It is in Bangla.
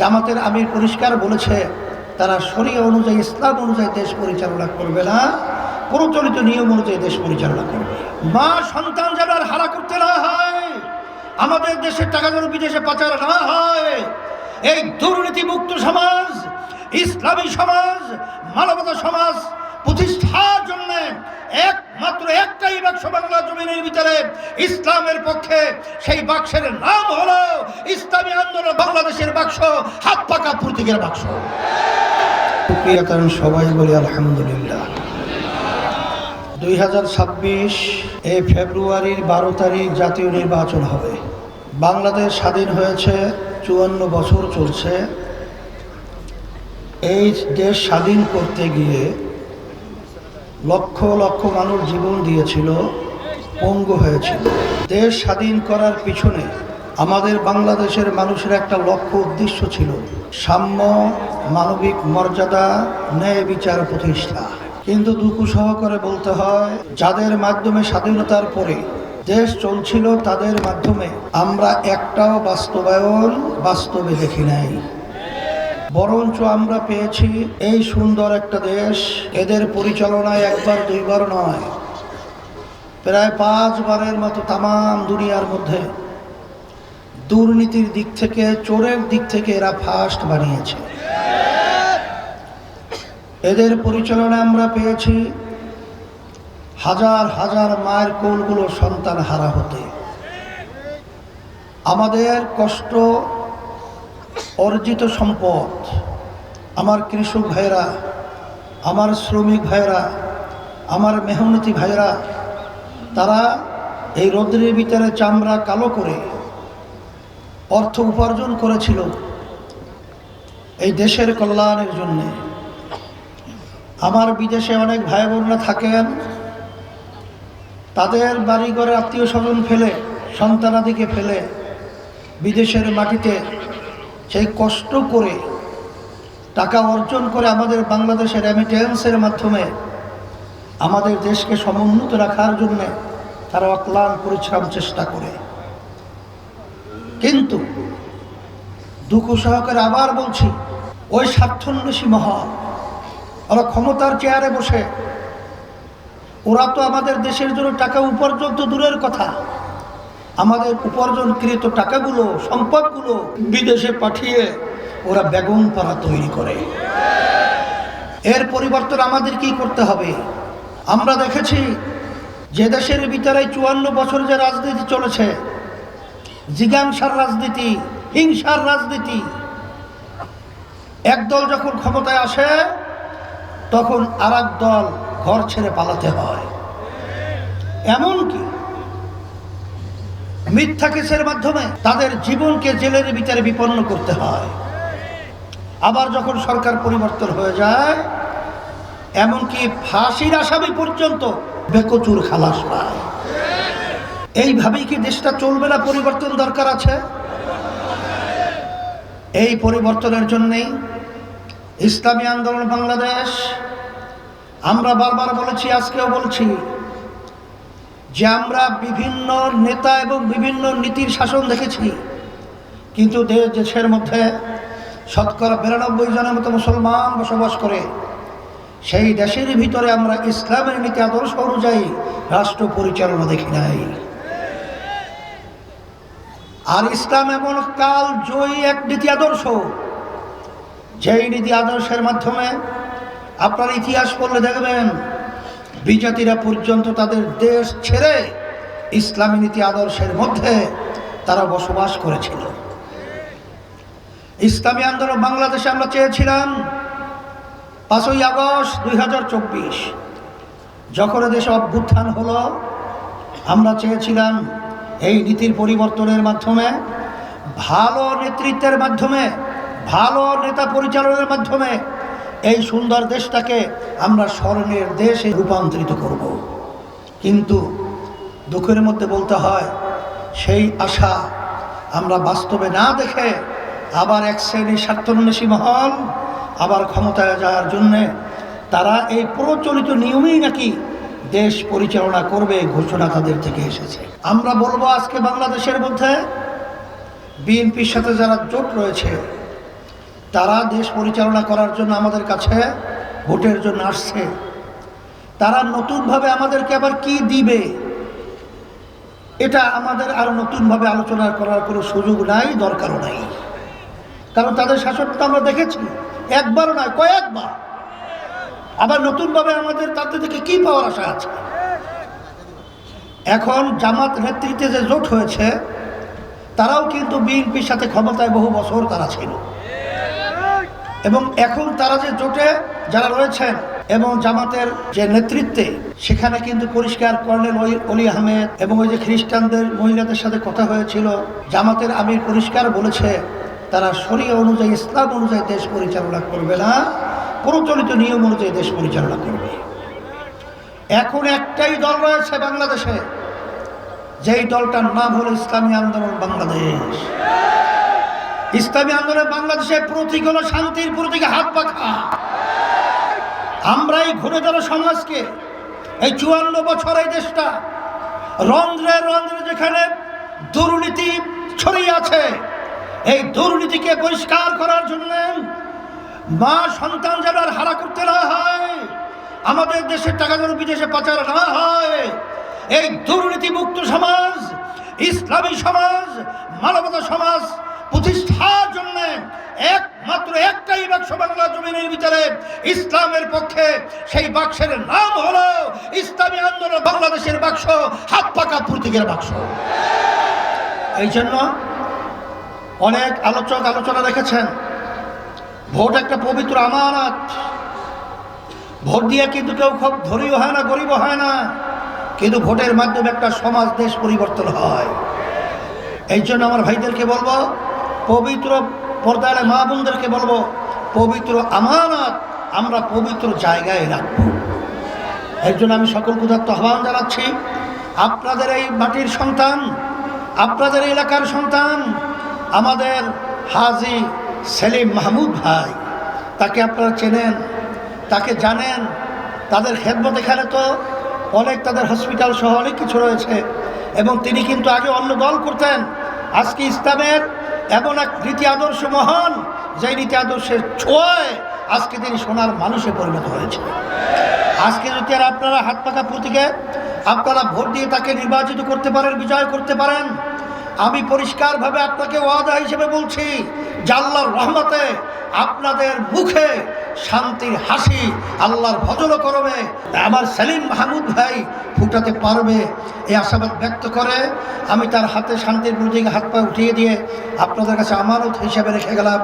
জামাতের আমির পরিষ্কার বলেছে, তারা শরীয় অনুযায়ী, ইসলাম অনুযায়ী দেশ পরিচালনা করবে না, প্রচলিত নিয়ম অনুযায়ী দেশ পরিচালনা করবে। মা সন্তান যেন আর হারা করতে না হয়, আমাদের দেশের টাকা যেন বিদেশে পাচার না হয়, এই দুর্নীতি মুক্ত সমাজ, ইসলামী সমাজ, মানবতা সমাজ প্রতিষ্ঠার জন্য একমাত্র একটাই বাক্স বাংলা জমিনের ভিতরে ইসলামের পক্ষে, সেই বাক্সের নাম হলো ইসলামী আন্দোলন, বাংলাদেশের বাক্স, হাত পাকা প্রতীকের বাক্স। কারণ সবাই বলি আলহামদুলিল্লাহ। দুই হাজার ছাব্বিশ এ ফেব্রুয়ারির বারো তারিখ জাতীয় নির্বাচন হবে। বাংলাদেশ স্বাধীন হয়েছে, চুয়ান্ন বছর চলছে। এই দেশ স্বাধীন করতে গিয়ে লক্ষ লক্ষ মানুষ জীবন দিয়েছিল, পঙ্গু হয়েছিল। দেশ স্বাধীন করার পিছনে আমাদের বাংলাদেশের মানুষের একটা লক্ষ্য উদ্দেশ্য ছিল, সাম্য মানবিক মর্যাদা, ন্যায় বিচার প্রতিষ্ঠা। কিন্তু দুঃখ সহকারে বলতে হয়, যাদের মাধ্যমে স্বাধীনতার পরে দেশ চলছিল, তাদের মাধ্যমে আমরা একটাও বাস্তবায়ন বাস্তবে দেখি নাই। বরঞ্চ আমরা পেয়েছি এই সুন্দর একটা দেশ। এদের পরিচালনায় একবার, দুইবার নয়। প্রায় পাঁচবারের মতো তামাম দুনিয়ার মধ্যে দুর্নীতির দিক থেকে, চোরের দিক থেকে এরা ফার্স্ট বানিয়েছে। এদের পরিচালনা আমরা পেয়েছি হাজার হাজার মায়ের কোলগুলো সন্তান হারা হতে। আমাদের কষ্ট অর্জিত সম্পদ। আমার কৃষক ভাইরা আমার শ্রমিক ভাইরা আমার মেহনতি ভাইরা তারা এই রৌদ্রের ভিতরে চামড়া কালো করে অর্থ উপার্জন করেছিল এই দেশের কল্যাণের জন্যে। আমার বিদেশে অনেক ভাই বোনরা থাকেন, তাদের বাড়িঘরে আত্মীয় স্বজন ফেলে, সন্তানাদিকে ফেলে বিদেশের মাটিতে সেই কষ্ট করে টাকা অর্জন করে আমাদের বাংলাদেশের রেমিটেন্সের মাধ্যমে আমাদের দেশকে সমুন্নত রাখার জন্যে তারা অক্লান পরিশ্রম চেষ্টা করে। কিন্তু দুঃখ সহকারে আবার বলছি, ওই স্বার্থন্বেষী মহল, ওরা ক্ষমতার চেয়ারে বসে, ওরা তো আমাদের দেশের জন্য টাকা উপার্জন তো দূরের কথা আমাদের উপার্জনকৃত টাকাগুলো, সম্পদগুলো বিদেশে পাঠিয়ে ওরা বেগম পাড়া তৈরি করে। এর পরিবর্তন আমাদের কি করতে হবে? আমরা দেখেছি যে দেশের ভিতরে চুয়ান্ন বছর যে রাজনীতি চলেছে, জিজ্ঞাংসার রাজনীতি, হিংসার রাজনীতি, একদল যখন ক্ষমতায় আসে, তখন আর দল ঘর ছেড়ে পালাতে হয়। এমনকি মিথ্যা কেসের মাধ্যমে তাদের জীবনকে জেলের বিচারে বিপন্ন করতে হয়। আবার যখন সরকার পরিবর্তন হয়ে যায়, এমনকি ফাঁসির আসামি পর্যন্ত বেকচুর খালাস পায়। এইভাবেই কি দেশটা চলবে না? পরিবর্তন দরকার আছে? এই পরিবর্তনের জন্যেই ইসলামী আন্দোলন বাংলাদেশ, আমরা বারবার বলেছি, আজকেও বলছি যে আমরা বিভিন্ন নেতা এবং বিভিন্ন নীতির শাসন দেখেছি, কিন্তু দেশের মধ্যে শতকরা বিরানব্বই জনের মতো মুসলমান বসবাস করে, সেই দেশের ভিতরে আমরা ইসলামের নীতি আদর্শ অনুযায়ী রাষ্ট্র পরিচালনা দেখি নাই। আর ইসলাম এমন কাল জয়ী এক নীতি আদর্শ, যেই নীতি আদর্শের মাধ্যমে আপনার ইতিহাস পড়লে দেখবেন বিজাতিরা পর্যন্ত তাদের দেশ ছেড়ে ইসলামী নীতি আদর্শের মধ্যে তারা বসবাস করেছিল। ইসলামী আন্দোলন বাংলাদেশে আমরা চেয়েছিলাম পাঁচই আগস্ট দুই হাজার চব্বিশ, যখন দেশে অভ্যুত্থান হলো, আমরা চেয়েছিলাম এই নীতির পরিবর্তনের মাধ্যমে, ভালো নেতৃত্বের মাধ্যমে, ভালো নেতা পরিচালনার মাধ্যমে এই সুন্দর দেশটাকে আমরা স্মরণের দেশে রূপান্তরিত করব। কিন্তু দুঃখের মধ্যে বলতে হয়, সেই আশা আমরা বাস্তবে না দেখে আবার এক শ্রেণির স্বার্থন্বেষী মহল আবার ক্ষমতায় যাওয়ার জন্যে তারা এই প্রচলিত নিয়মেই নাকি দেশ পরিচালনা করবে ঘোষণা তাদের থেকে এসেছে আমরা বলব আজকে বাংলাদেশের মধ্যে বিএনপির সাথে যারা জোট রয়েছে তারা দেশ পরিচালনা করার জন্য আমাদের কাছে ভোটের জন্য আসছে। তারা নতুনভাবে আমাদেরকে আবার কি দিবে? এটা আমাদের আরও নতুনভাবে আলোচনা করার কোনো সুযোগ নাই, দরকারও নাই। কারণ তাদের শাসনটা আমরা দেখেছি। একবারও নয়, কয়েকবার। আবার নতুনভাবে আমাদের তাদের থেকে কি পাওয়ার আশা আছে? এখন জামাত নেতৃত্বে যে জোট হয়েছে, তারাও কিন্তু বিএনপির সাথে ক্ষমতায় বহু বছর তারা ছিল। এবং এখন তারা যে জোটে যারা রয়েছেন এবং জামাতের যে নেতৃত্বে, সেখানে কিন্তু পরিষ্কার কর্নেল ওই- অলি আহমেদ এবং ওই যে খ্রিস্টানদের মহিলাদের সাথে কথা হয়েছিল। জামাতের আমির পরিষ্কার বলেছে, তারা শরীয় অনুযায়ী, ইসলাম অনুযায়ী দেশ পরিচালনা করবে না, প্রচলিত নিয়ম অনুযায়ী দেশ পরিচালনা করবে। এখন একটাই দল রয়েছে বাংলাদেশে, যেই দলটার নাম হলো ইসলামী আন্দোলন বাংলাদেশ। ইসলামী আন্দোলন বাংলাদেশের প্রতীক হলো শান্তির প্রতীকে, হাত পাখা। আমরা এই ঘুরে দাঁড়ো সমাজকে এই চুয়ান্ন বছর এই দেশটা রন্ধ্রে রন্ধ্রে যেখানে দুর্নীতি ছড়িয়ে আছে, এই দুর্নীতিকে পরিষ্কার করার জন্য মা সন্তান যেন আর হারা করতে না হয়, আমাদের দেশের টাকা যেন বিদেশে পাচার না হয়, এই দুর্নীতি মুক্ত সমাজ, ইসলামী সমাজ, মানবতা সমাজ প্রতিষ্ঠার জন্য একমাত্র একটাই বাক্স বাংলা জমিনের বিচারে ইসলামের পক্ষে সেই বাক্সের নাম হলো ইসলামী আন্দোলন বাংলাদেশের বাক্স, হাত পাকা প্রতীকের বাক্স। এই জন্য অনেক আলোচক আলোচনা রেখেছেন, ভোট একটা পবিত্র আমানত। ভোট দিয়ে কিন্তু কেউ খুব ধনীও হয় না গরিব হয় না, কিন্তু ভোটের মাধ্যমে একটা সমাজ, দেশ পরিবর্তন হয়। এই জন্য আমার ভাইদেরকে বলব পবিত্র পর্দায় মা বোনদেরকে বলব, পবিত্র আমানত আমরা পবিত্র জায়গায় রাখব। এর জন্য আমি সকল ক্ষুধার্ত আহ্বান জানাচ্ছি। আপনাদের এই মাটির সন্তান, আপনাদের এলাকার সন্তান, আমাদের হাজি সেলিম মাহমুদ ভাই, তাকে আপনারা চেনেন, তাকে জানেন, তাদের খেদমত এখানে তো অনেক তাদের হসপিটাল সহ অনেক কিছু রয়েছে, এবং তিনি কিন্তু আগে অন্য দল করতেন। আজকে ইসলামের এমন এক নীতি আদর্শ মহান যে নীতি আদর্শের ছোঁয়ায় আজকে তিনি সোনার মানুষে পরিণত হয়েছে আজকে যদি আর আপনারা হাত পাকা প্রতীকে আপনারা ভোট দিয়ে তাকে নির্বাচিত করতে পারেন, বিজয় করতে পারেন, আমি পরিষ্কারভাবে আপনাকে ওয়াদা হিসেবে বলছি জাল্লার রহমতে আপনাদের মুখে শান্তির হাসি আল্লাহর ভজন করবে। আমার সেলিম মাহমুদ ভাই ফুটাতে পারবে। এই আশাবাদ ব্যক্ত করে আমি তার হাতে শান্তির প্রতীকে হাত পা উঠিয়ে দিয়ে আপনাদের কাছে আমানত হিসাবে রেখে গেলাম।